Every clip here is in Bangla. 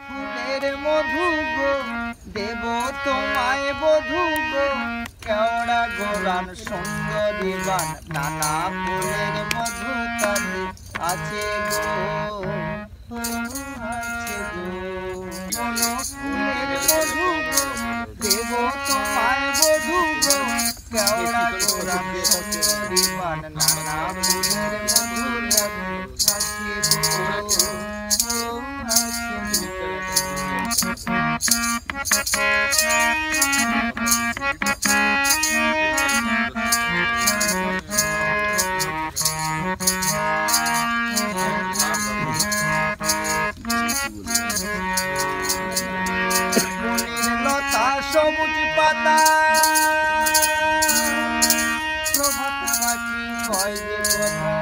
ফুলের মধু গো, দেব তোমায় বধু গো। কেওড়া গোরান সুন্দরী বান, নানা ফুলের মধু তাতে আছে গো আছে গো। ফুলের মধু গো, দেব তোমায় বধু গো। কেওড়া নানা লতা সবুজ পাতা প্রভাত পাখি কয় কথা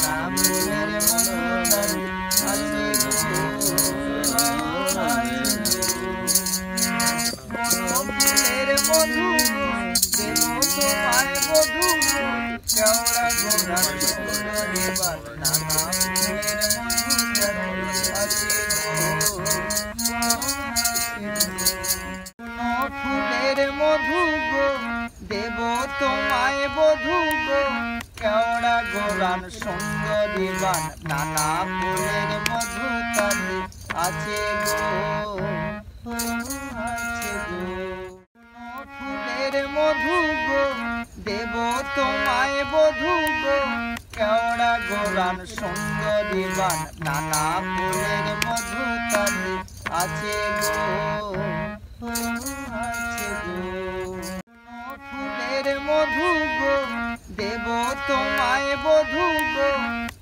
গো দেব মধু গো কেওড়া গোলাপ সুন্দরী মান নানা ফুলের মধু গো দেব তোমায় বধু কেওড়া গোরান সুন্দরী বান নানা ফুলের মধু তাতে আছে গো। ফুলের মধু গো, দেব তোমায় বধু গো। কেওড়া গোরান সুন্দরী বান, নানা ফুলের মধু তাতে আছে ফুলের মধু গো, দেব তোমায় বধু গো।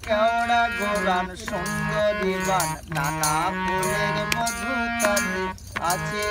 কেওড়া গোরান সুন্দরী বান, নানা ফুলের মধু তাতে আছে